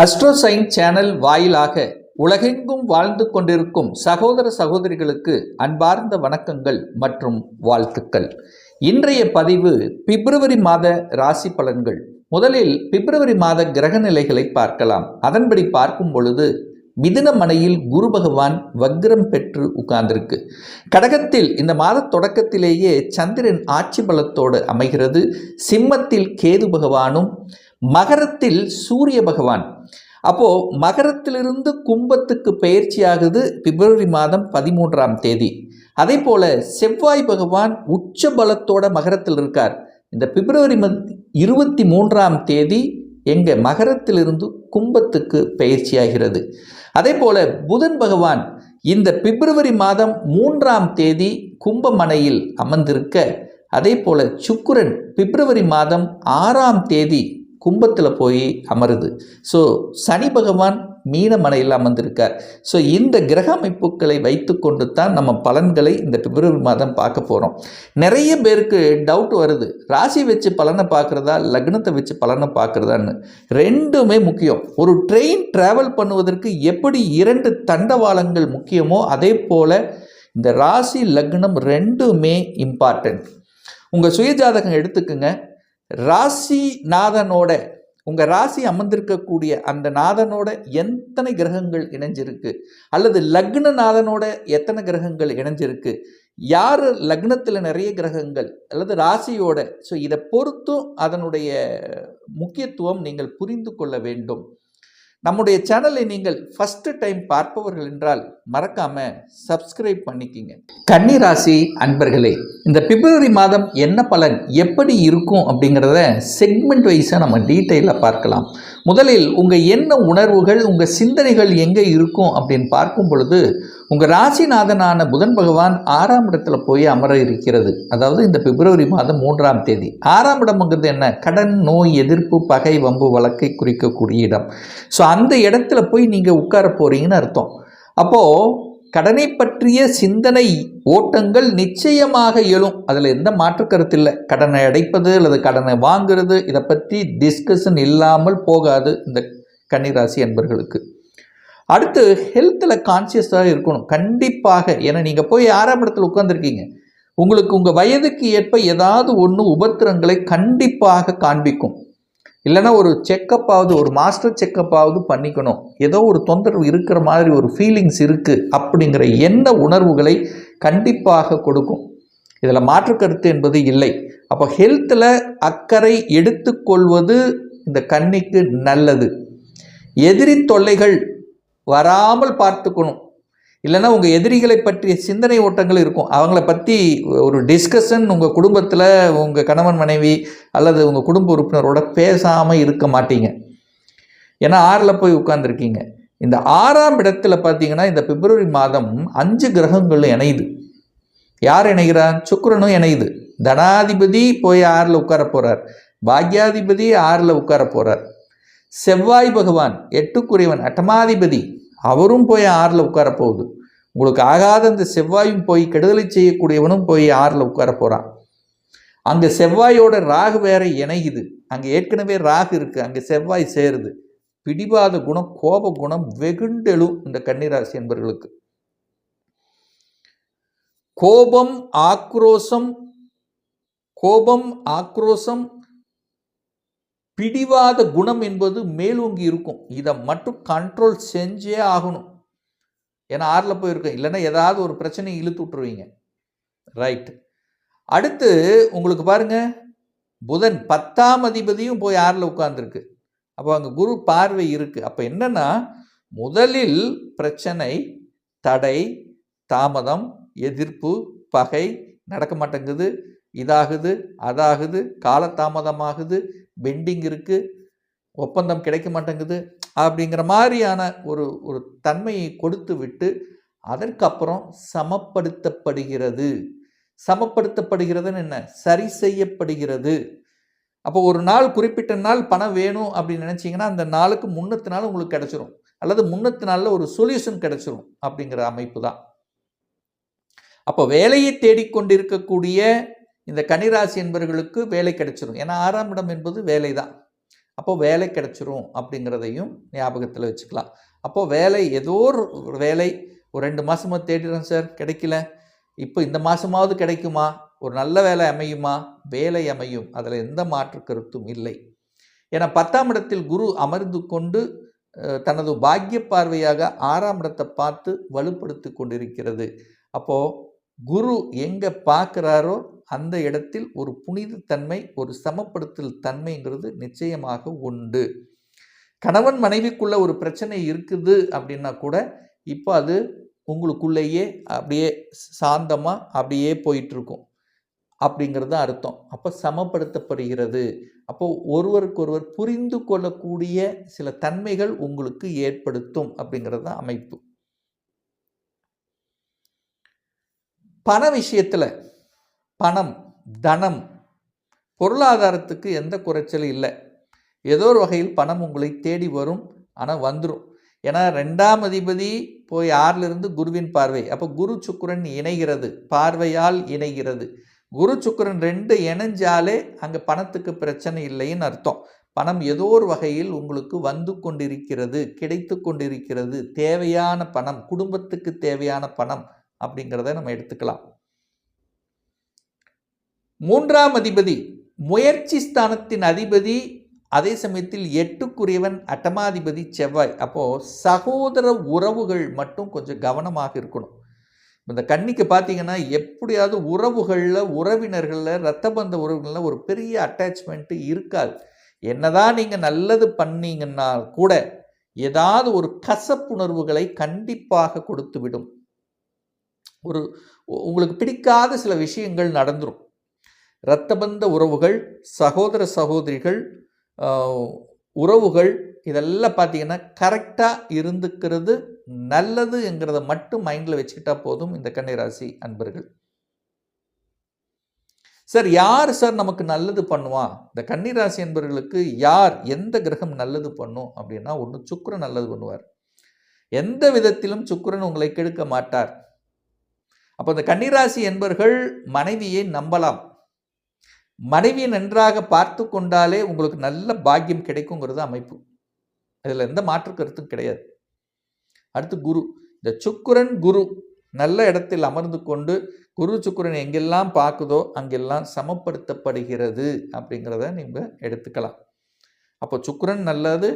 அஸ்ட்ரோசைன் channel வாயிலாக உலகெங்கும் வாழ்ந்து கொண்டிருக்கும் சகோதர சகோதரிகளுக்கு அன்பார்ந்த வணக்கங்கள் மற்றும் வாழ்த்துக்கள். இன்றைய பதிவு பிப்ரவரி மாத ராசி பலன்கள். முதலில் பிப்ரவரி மாத கிரக நிலைகளை பார்க்கலாம். அதன்படி பார்க்கும் பொழுது மிதுன மனையில் குரு பகவான் வக்ரம் பெற்று உட்கார்ந்திருக்கு. கடகத்தில் இந்த மாத தொடக்கத்திலேயே சந்திரன் ஆட்சி பலத்தோடு அமைகிறது. சிம்மத்தில் கேது பகவானும் மகரத்தில் சூரிய பகவான். அப்போது மகரத்திலிருந்து கும்பத்துக்கு பயிற்சி ஆகுது பிப்ரவரி மாதம் பதிமூன்றாம் தேதி. அதே போல் செவ்வாய் பகவான் உச்ச பலத்தோட மகரத்தில் இருக்கார். இந்த பிப்ரவரி மத் இருபத்தி மூன்றாம் தேதி எங்கள் மகரத்திலிருந்து கும்பத்துக்கு பயிற்சியாகிறது அதே போல் புதன் பகவான் இந்த பிப்ரவரி மாதம் மூன்றாம் தேதி கும்பமனையில் அமர்ந்திருக்க அதே போல் சுக்குரன் பிப்ரவரி மாதம் ஆறாம் தேதி கும்பத்தில் போய் அமருது. ஸோ சனி பகவான் மீனமனையில் அமர்ந்திருக்கார். ஸோ இந்த கிரக அமைப்புகளை வைத்துக்கொண்டு தான் நம்ம பலன்களை இந்த பிப்ரவரி மாதம் பார்க்க போகிறோம் நிறைய பேருக்கு டவுட் வருது. ராசி வச்சு பலனை பார்க்குறதா லக்னத்தை வச்சு பலனை பார்க்குறதான்னு. ரெண்டுமே முக்கியம். ஒரு ட்ரெயின் ட்ராவல் பண்ணுவதற்கு எப்படி இரண்டு தண்டவாளங்கள் முக்கியமோ அதே போல் இந்த ராசி லக்னம் ரெண்டுமே இம்பார்ட்டன்ட் உங்கள் சுயஜாதகம் எடுத்துக்கோங்க. ராசி நாதனோட உங்கள் ராசி அமர்ந்திருக்கக்கூடிய அந்த நாதனோட எத்தனை கிரகங்கள் இணைஞ்சிருக்கு? அல்லது லக்ன நாதனோட எத்தனை கிரகங்கள் இணைஞ்சிருக்கு? யார் லக்னத்தில் நிறைய கிரகங்கள் அல்லது ராசியோட? ஸோ இதை பொறுத்தும் அதனுடைய முக்கியத்துவம் நீங்கள் புரிந்து கொள்ள வேண்டும். நம்முடைய சேனலை நீங்கள் ஃபஸ்ட்டு டைம் பார்ப்பவர்கள் என்றால் மறக்காம சப்ஸ்கிரைப் பண்ணிக்கிங்க. கன்னிராசி அன்பர்களே இந்த பிப்ரவரி மாதம் என்ன பலன் எப்படி இருக்கும் அப்படிங்கிறத செக்மெண்ட் வைஸாக நம்ம டீட்டெயிலாக பார்க்கலாம். முதலில் உங்கள் என்ன உணர்வுகள் உங்கள் சிந்தனைகள் எங்கே இருக்கும் அப்படின்னு பார்க்கும் பொழுது உங்கள் ராசிநாதனான புதன் பகவான் ஆறாம் இடத்துல போய் அமர இருக்கிறது. அதாவது இந்த பிப்ரவரி மாதம் மூன்றாம் தேதி. ஆறாம் இடம்ங்கிறது என்ன? கடன் நோய் எதிர்ப்பு பகை வம்பு வழக்கை குறிக்கக்கூடிய இடம். ஸோ அந்த இடத்துல போய் நீங்கள் உட்கார போகிறீங்கன்னு அர்த்தம். அப்போது கடனை பற்றிய சிந்தனை ஓட்டங்கள் நிச்சயமாக எழும். அதில் எந்த மாற்று கருத்து இல்லை கடனை அடைப்பது அல்லது கடனை வாங்குறது இதை பற்றி டிஸ்கஷன் இல்லாமல் போகாது இந்த கன்னிராசி என்பர்களுக்கு அடுத்து ஹெல்த்தில் கான்சியஸாக இருக்கணும். கண்டிப்பாக. ஏன்னா நீங்கள் போய் ஆறாம் இடத்துல உட்காந்துருக்கீங்க உங்களுக்கு உங்கள் வயதுக்கு ஏற்ப ஏதாவது ஒன்று உபத்திரங்களை கண்டிப்பாக காண்பிக்கும். இல்லைன்னா ஒரு செக்கப்பாவது ஒரு மாஸ்டர் செக்கப்பாவது பண்ணிக்கணும். ஏதோ ஒரு தொந்தரவு இருக்கிற மாதிரி ஒரு ஃபீலிங்ஸ் இருக்குது அப்படிங்கிற எண்ண உணர்வுகளை கண்டிப்பாக கொடுக்கும். இதில் மாற்று கருத்து என்பது இல்லை. அப்போ ஹெல்த்தில் அக்கறை எடுத்துக்கொள்வது இந்த கண்ணிக்கு நல்லது. எதிரி தொல்லைகள் வராமல் பார்த்துக்கணும். இல்லைன்னா உங்கள் எதிரிகளை பற்றிய சிந்தனை ஓட்டங்கள் இருக்கும். அவங்கள பற்றி ஒரு டிஸ்கஷன் உங்கள் குடும்பத்தில் உங்கள் கணவன் மனைவி அல்லது உங்கள் குடும்ப உறுப்பினரோட பேசாமல் இருக்க மாட்டீங்க. ஏன்னா ஆறில் போய் உட்காந்துருக்கீங்க இந்த ஆறாம் இடத்துல பார்த்தீங்கன்னா இந்த பிப்ரவரி மாதம் அஞ்சு கிரகங்கள் இணையுது. யார் இணைகிறார் சுக்கரனும் இணையுது. தனாதிபதி போய் ஆறில் உட்கார போகிறார் பாக்யாதிபதி ஆறில் உட்கார போகிறார் செவ்வாய் பகவான் எட்டுக்குரியவன் அட்டமாதிபதி. அவரும் போய் ஆறில் உட்கார போகுது. உங்களுக்கு ஆகாத அந்த செவ்வாயும் போய் கெடுதலை செய்யக்கூடியவனும் போய் ஆறில் உட்கார போகிறான் அங்கே செவ்வாயோட ராகு வேற இணையுது. அங்கே ஏற்கனவே ராகு இருக்குது அங்கே செவ்வாய் சேருது. பிடிவாத குணம் கோப குணம் வெகுண்டெழும் இந்த கன்னிராசி என்பவர்களுக்கு கோபம் ஆக்ரோசம் கோபம் ஆக்ரோசம் பிடிவாத குணம் என்பது மேலோங்கி இருக்கும். இதை மட்டும் கண்ட்ரோல் செஞ்சே ஆகணும். ஏன்னா ஆறில் போயிருக்கோம் இல்லைன்னா ஏதாவது ஒரு பிரச்சனையை இழுத்து விட்டுருவீங்க. ரைட் அடுத்து உங்களுக்கு பாருங்க. புதன் பத்தாம் அதிபதியும் போய் ஆறில் உட்காந்துருக்கு அப்போ அங்கே குரு பார்வை இருக்குது அப்போ என்னென்னா முதலில் பிரச்சனை தடை தாமதம் எதிர்ப்பு பகை நடக்க மாட்டேங்குது. இதாகுது அதாகுது காலதாமதமாகுது பெண்டிங் இருக்குது ஒப்பந்தம் கிடைக்க மாட்டேங்குது அப்படிங்கிற மாதிரியான ஒரு ஒரு தன்மையை கொடுத்து விட்டு அதற்கப்புறம் சமப்படுத்தப்படுகிறது. சமப்படுத்தப்படுகிறதுன்னு என்ன? சரி செய்யப்படுகிறது. அப்போ ஒரு நாள் குறிப்பிட்ட நாள் பணம் வேணும் அப்படின்னு நினச்சிங்கன்னா அந்த நாளுக்கு முன்னத்து நாள் உங்களுக்கு கிடச்சிரும். அல்லது முன்னத்து நாளில் ஒரு சொல்யூஷன் கிடச்சிரும் அப்படிங்கிற அமைப்பு தான். அப்போ வேலையை தேடிக்கொண்டிருக்கக்கூடிய இந்த கனிராசி என்பவர்களுக்கு வேலை கிடைச்சிரும். ஏன்னா ஆறாம் இடம் என்பது வேலை தான் அப்போது வேலை கிடைச்சிரும் அப்படிங்கிறதையும் ஞாபகத்தில் வச்சுக்கலாம். அப்போது வேலை ஏதோ ஒரு வேலை ஒரு ரெண்டு மாதமாக தேடிடுறேன் சார் கிடைக்கல. இப்போ இந்த மாதமாவது கிடைக்குமா? ஒரு நல்ல வேலை அமையுமா? வேலை அமையும். அதில் எந்த மாற்று கருத்தும் இல்லை. ஏன்னா பத்தாம் இடத்தில் குரு அமர்ந்து கொண்டு தனது பாக்கிய பார்வையாக ஆறாம் இடத்தை பார்த்து வலுப்படுத்தி கொண்டிருக்கிறது. அப்போது குரு எங்கே பார்க்குறாரோ அந்த இடத்தில் ஒரு புனிதத்தன்மை ஒரு சமப்படுத்தல் தன்மைங்கிறது நிச்சயமாக உண்டு. கணவன் மனைவிக்குள்ள ஒரு பிரச்சனை இருக்குது அப்படின்னா கூட இப்போ அது உங்களுக்குள்ளேயே அப்படியே சாந்தமாக அப்படியே போயிட்டுருக்கும் அப்படிங்கிறது தான் அர்த்தம். அப்போ சமப்படுத்தப்படுகிறது. அப்போ ஒருவருக்கொருவர் புரிந்து கொள்ளக்கூடிய சில தன்மைகள் உங்களுக்கு ஏற்படுத்தும் அப்படிங்கிறது தான் அமைப்பு. பண விஷயத்தில் பணம் தனம். பொருளாதாரத்துக்கு எந்த குறைச்சலும் இல்லை. ஏதோ ஒரு வகையில் பணம் உங்களை தேடி வரும். ஆனால் வந்துடும் ஏன்னா ரெண்டாம் அதிபதி போய் ஆறிலிருந்து குருவின் பார்வை. அப்போ குரு சுக்கிரன் இணைகிறது. பார்வையால் இணைகிறது. குரு சுக்கிரன் ரெண்டு இணைஞ்சாலே அங்கே பணத்துக்கு பிரச்சனை இல்லைன்னு அர்த்தம். பணம் ஏதோ ஒரு வகையில் உங்களுக்கு வந்து கொண்டிருக்கிறது கிடைத்து கொண்டிருக்கிறது. தேவையான பணம் குடும்பத்துக்கு தேவையான பணம் அப்படிங்கிறத நம்ம எடுத்துக்கலாம். மூன்றாம் அதிபதி முயற்சி ஸ்தானத்தின் அதிபதி அதே சமயத்தில் எட்டுக்குரியவன் அட்டமாதிபதி செவ்வாய். அப்போது சகோதர உறவுகள் மட்டும் கொஞ்சம் கவனமாக இருக்கணும். இந்த கண்ணிக்கு பார்த்தீங்கன்னா எப்படியாவது உறவுகளில் உறவினர்களில் ரத்த பந்த உறவுகளில் ஒரு பெரிய அட்டாச்மெண்ட்டு இருக்காது. என்னதான் நீங்கள் நல்லது பண்ணீங்கன்னா கூட ஏதாவது ஒரு கசப்புணர்வுகளை கண்டிப்பாக கொடுத்து விடும் ஒரு உங்களுக்கு பிடிக்காத சில விஷயங்கள் நடந்துடும் இரத்தபந்த உறவுகள் சகோதர சகோதரிகள் உறவுகள் இதெல்லாம் பார்த்தீங்கன்னா கரெக்டாக இருந்துக்கிறது நல்லதுங்கிறத மட்டும் மைண்டில் வச்சுக்கிட்டா போதும் இந்த கன்னிராசி அன்பர்கள். சார் யார் சார் நமக்கு நல்லது பண்ணுவா? இந்த கன்னிராசி என்பவர்களுக்கு யார் எந்த கிரகம் நல்லது பண்ணும் அப்படின்னா ஒன்று சுக்கரன் நல்லது பண்ணுவார். எந்த விதத்திலும் சுக்கரன் உங்களை கெடுக்க மாட்டார். அப்போ இந்த கன்னிராசி என்பர்கள் மனைவியை நம்பலாம். மனைவியை நன்றாக பார்த்து கொண்டாலே உங்களுக்கு நல்ல பாக்கியம் கிடைக்குங்கிறது அமைப்பு. இதில் எந்த மாற்று கருத்தும் கிடையாது. அடுத்து குரு. இந்த சுக்குரன் குரு நல்ல இடத்தில் அமர்ந்து கொண்டு குரு சுக்குரன் எங்கெல்லாம் பார்க்குதோ அங்கெல்லாம் சமப்படுத்தப்படுகிறது அப்படிங்கிறத நீங்கள் எடுத்துக்கலாம். அப்போ சுக்குரன் நல்லது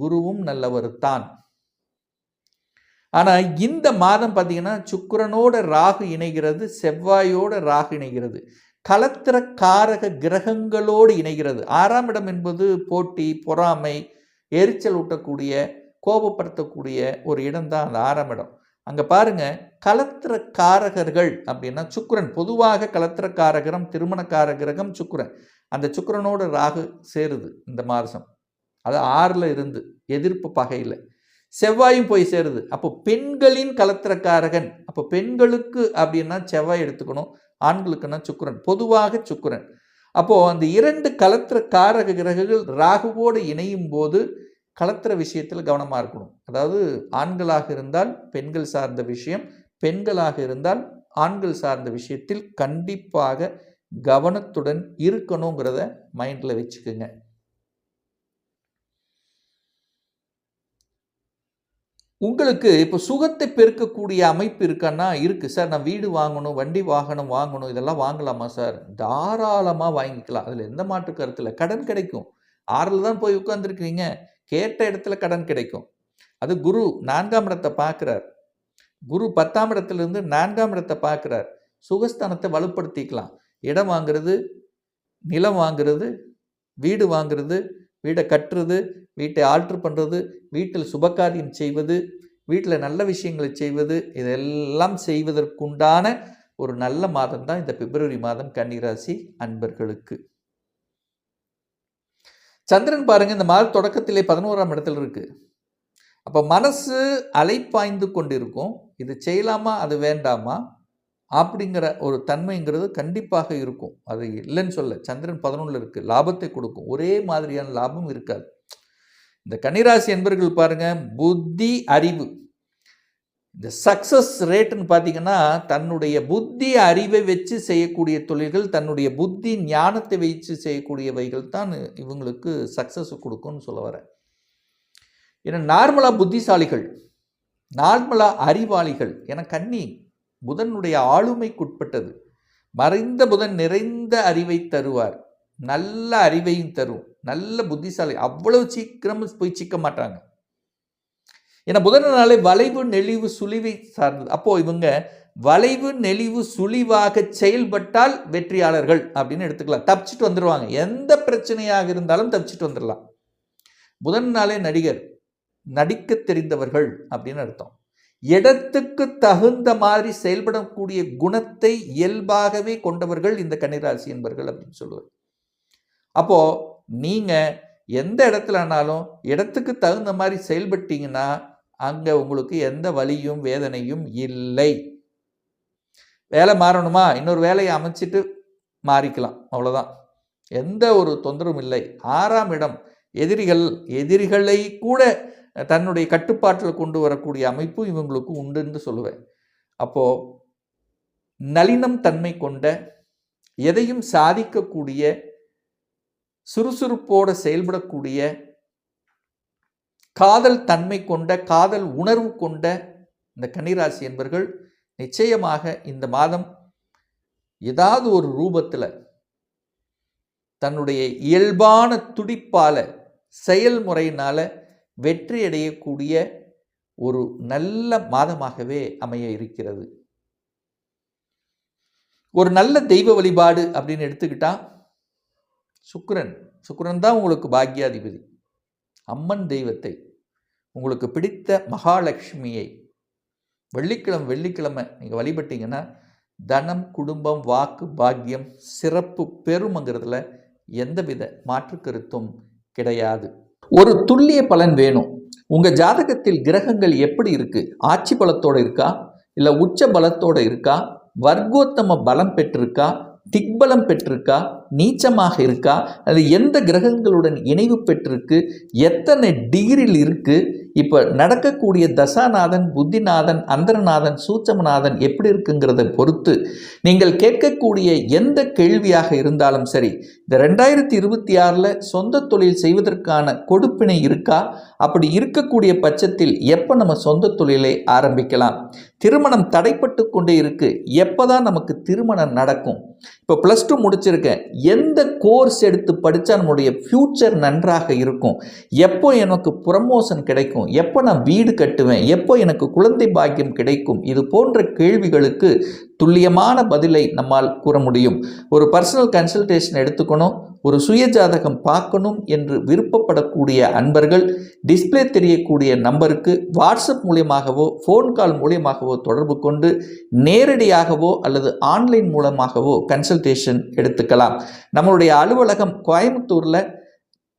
குருவும் நல்லவர் தான். ஆனால் இந்த மாதம் பார்த்தீங்கன்னா சுக்கிரனோட ராகு இணைகிறது செவ்வாயோட ராகு இணைகிறது. கலத்திர காரக கிரகங்களோடு இணைகிறது. ஆறாம் இடம் என்பது போட்டி பொறாமை எரிச்சல் ஊட்டக்கூடிய கோபப்படுத்தக்கூடிய ஒரு இடம் தான் அந்த ஆறாம் இடம். அங்கே பாருங்க கலத்திர காரகர்கள் அப்படின்னா சுக்கிரன். பொதுவாக கலத்திர திருமணக்கார கிரகம் சுக்கிரன். அந்த சுக்கிரனோட ராகு சேருது இந்த மாதம். அது ஆறில் இருந்து எதிர்ப்பு பகையில். செவ்வாயும் போய் சேருது. அப்போ பெண்களின் கலத்திரக்காரகன். அப்போ பெண்களுக்கு அப்படின்னா செவ்வாய் எடுத்துக்கணும். ஆண்களுக்குன்னா சுக்கரன் பொதுவாக சுக்கிரன். அப்போது அந்த இரண்டு கலத்திர காரக கிரகங்கள் ராகுவோடு இணையும் போது கலத்திர விஷயத்தில் கவனமாக இருக்கணும். அதாவது ஆண்களாக இருந்தால் பெண்கள் சார்ந்த விஷயம் பெண்களாக இருந்தால் ஆண்கள் சார்ந்த விஷயத்தில் கண்டிப்பாக கவனத்துடன் இருக்கணுங்கிறத மைண்டில் வச்சுக்கோங்க. உங்களுக்கு இப்போ சுகத்தை பெருக்கக்கூடிய அமைப்பு இருக்கான்னா இருக்குது சார் நான் வீடு வாங்கணும் வண்டி வாகனம் வாங்கணும் இதெல்லாம் வாங்கலாமா சார்? தாராளமாக வாங்கிக்கலாம். அதில் எந்த மாற்று கருத்தில் கடன் கிடைக்கும். ஆறில் தான் போய் உட்காந்துருக்கீங்க கேட்ட இடத்துல கடன் கிடைக்கும். அது குரு நான்காம் இடத்தை பார்க்குறார் குரு பத்தாம் இடத்துலேருந்து நான்காம் இடத்தை பார்க்குறார் சுகஸ்தானத்தை வலுப்படுத்திக்கலாம். இடம் வாங்குறது நிலம் வாங்குறது வீடு வாங்குறது வீடை கட்டுறது வீட்டை ஆல்ட்ரு பண்ணுறது வீட்டில் சுபகாரியம் செய்வது வீட்டில் நல்ல விஷயங்களை செய்வது இதெல்லாம் செய்வதற்குண்டான ஒரு நல்ல மாதம் தான் இந்த பிப்ரவரி மாதம் கன்னிராசி அன்பர்களுக்கு. சந்திரன் பாருங்க இந்த மாத தொடக்கத்திலே பதினோராம் இடத்துல இருக்கு. அப்போ மனசு அலைப்பாய்ந்து கொண்டிருக்கும். இது செய்யலாமா அது வேண்டாமா? அப்படிங்கிற ஒரு தன்மைங்கிறது கண்டிப்பாக இருக்கும். அது இல்லைன்னு சொல்ல சந்திரன் பதினொன்றில் இருக்குது லாபத்தை கொடுக்கும். ஒரே மாதிரியான லாபம் இருக்காது. இந்த கன்னிராசி என்பர்கள் பாருங்க புத்தி அறிவு. இந்த சக்ஸஸ் ரேட்டுன்னு பார்த்தீங்கன்னா தன்னுடைய புத்தி அறிவை வச்சு செய்யக்கூடிய தொழில்கள் தன்னுடைய புத்தி ஞானத்தை வச்சு செய்யக்கூடியவைகள் தான் இவங்களுக்கு சக்ஸஸ் கொடுக்கும்னு சொல்ல வரேன். ஏன்னா நார்மலாக புத்திசாலிகள் நார்மலாக அறிவாளிகள் ஏன்னா கன்னி புதனுடைய ஆளுமைக்குட்பட்டது. மறைந்த புதன் நிறைந்த அறிவை தருவார். நல்ல அறிவையும் தரும். நல்ல புத்திசாலி. அவ்வளவு சீக்கிரம் போய் சிக்க மாட்டாங்க. ஏன்னா புதனாலே வளைவு நெளிவு சுழிவை சார்ந்தது. அப்போது இவங்க வளைவு நெளிவு சுழிவாக செயல்பட்டால் வெற்றியாளர்கள் அப்படின்னு எடுத்துக்கலாம். தப்பிச்சிட்டு வந்துடுவாங்க எந்த பிரச்சனையாக இருந்தாலும் தப்பிச்சிட்டு வந்துடலாம் புதன்னாலே நடிகர். நடிக்க தெரிந்தவர்கள் அப்படின்னு அர்த்தம். இடத்துக்கு தகுந்த மாதிரி செயல்படக்கூடிய குணத்தை இயல்பாகவே கொண்டவர்கள் இந்த கன்னிராசி என்பர்கள் அப்படின்னு சொல்லுவார். அப்போ நீங்க எந்த இடத்துல ஆனாலும் இடத்துக்கு தகுந்த மாதிரி செயல்பட்டீங்கன்னா அங்கே உங்களுக்கு எந்த வலியும் வேதனையும் இல்லை. வேலை மாறணுமா? இன்னொரு வேலையை அமைச்சிட்டு மாறிக்கலாம். அவ்வளோதான் எந்த ஒரு தொந்தரவும் இல்லை. ஆறாம் இடம் எதிரிகள் எதிரிகளை கூட தன்னுடைய கட்டுப்பாட்டில் கொண்டு வரக்கூடிய அமைப்பு இவங்களுக்கு உண்டுன்னு சொல்லுவேன். அப்போது நளினம் தன்மை கொண்ட எதையும் சாதிக்கக்கூடிய சுறுசுறுப்போடு செயல்படக்கூடிய காதல் தன்மை கொண்ட காதல் உணர்வு கொண்ட இந்த கன்னிராசி என்பர்கள் நிச்சயமாக இந்த மாதம் ஏதாவது ஒரு ரூபத்தில் தன்னுடைய இயல்பான துடிப்பால செயல்முறையினால் வெற்றி அடையக்கூடிய ஒரு நல்ல மாதமாகவே அமைய இருக்கிறது. ஒரு நல்ல தெய்வ வழிபாடு அப்படின்னு எடுத்துக்கிட்டா சுக்கரன். சுக்கரன் தான் உங்களுக்கு பாக்யாதிபதி. அம்மன் தெய்வத்தை. உங்களுக்கு பிடித்த மகாலட்சுமியை. வெள்ளிக்கிழமை வெள்ளிக்கிழமை நீங்கள் வழிபட்டீங்கன்னா தனம் குடும்பம் வாக்கு பாக்கியம் சிறப்பு பெருமங்கிறதுல எந்தவித மாற்று கருத்தும் கிடையாது. ஒரு துல்லிய பலன் வேணும். உங்கள் ஜாதகத்தில் கிரகங்கள் எப்படி இருக்குது ஆட்சி பலத்தோடு இருக்கா? இல்லை உச்ச பலத்தோடு இருக்கா? வர்க்கோத்தம பலம் பெற்றிருக்கா? திக்பலம் பெற்றிருக்கா? நீச்சமாக இருக்கா? அது எந்த கிரகங்களுடன் இணைவு பெற்றிருக்கு? எத்தனை டிகிரியில் இருக்குது இப்போ நடக்கக்கூடிய தசாநாதன் புத்திநாதன் அந்தரநாதன் சூச்சமநாதன் எப்படி இருக்குங்கிறத பொறுத்து நீங்கள் கேட்கக்கூடிய எந்த கேள்வியாக இருந்தாலும் சரி இந்த ரெண்டாயிரத்தி இருபத்தி ஆறில் சொந்த தொழில் செய்வதற்கான கொடுப்பினை இருக்கா? அப்படி இருக்கக்கூடிய பட்சத்தில் எப்போ நம்ம சொந்த தொழிலை ஆரம்பிக்கலாம்? திருமணம் தடைப்பட்டு கொண்டே இருக்கு. எப்போ தான் நமக்கு திருமணம் நடக்கும்? இப்போ ப்ளஸ் டூ முடிச்சிருக்கேன். எந்த கோர்ஸ் எடுத்து படித்தா நம்முடைய ஃப்யூச்சர் நன்றாக இருக்கும்? எப்போ எனக்கு ப்ரமோஷன் கிடைக்கும்? எப்போ நான் வீடு கட்டுவேன்? எப்போ எனக்கு குழந்தை பாக்கியம் கிடைக்கும்? இது போன்ற கேள்விகளுக்கு துல்லியமான பதிலை நம்மால் கூற முடியும். ஒரு பர்சனல் கன்சல்டேஷன் எடுத்துக்கணும் ஒரு சுய ஜாதகம் பார்க்கணும் என்று விருப்பப்படக்கூடிய அன்பர்கள் டிஸ்பிளே தெரியக்கூடிய நம்பருக்கு வாட்ஸ்அப் மூலியமாகவோ ஃபோன் கால் மூலியமாகவோ தொடர்பு கொண்டு நேரடியாகவோ அல்லது ஆன்லைன் மூலமாகவோ கன்சல்டேஷன் எடுத்துக்கலாம். நம்மளுடைய அலுவலகம் கோயம்புத்தூரில்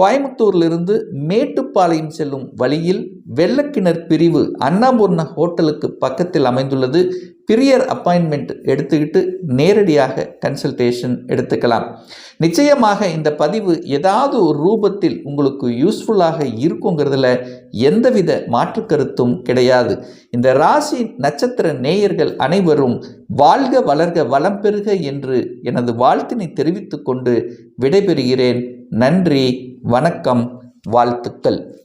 கோயம்புத்தூரிலிருந்து மேட்டுப்பாளையம் செல்லும் வழியில் வெள்ளக்கிணர் பிரிவு அண்ணாபூர்ண ஹோட்டலுக்கு பக்கத்தில் அமைந்துள்ளது. பிரியர் அப்பாயின்மெண்ட் எடுத்துக்கிட்டு நேரடியாக கன்சல்டேஷன் எடுத்துக்கலாம். நிச்சயமாக இந்த பதிவு ஏதாவது ஒரு ரூபத்தில் உங்களுக்கு யூஸ்ஃபுல்லாக இருக்குங்கிறதுல எந்தவித மாற்று கருத்தும் கிடையாது. இந்த ராசி நட்சத்திர நேயர்கள் அனைவரும் வாழ்க வளர்க வளம் பெறுக என்று எனது வாழ்த்தினை தெரிவித்துக்கொண்டு விடைபெறுகிறேன். நன்றி வணக்கம் வாழ்த்துக்கள்.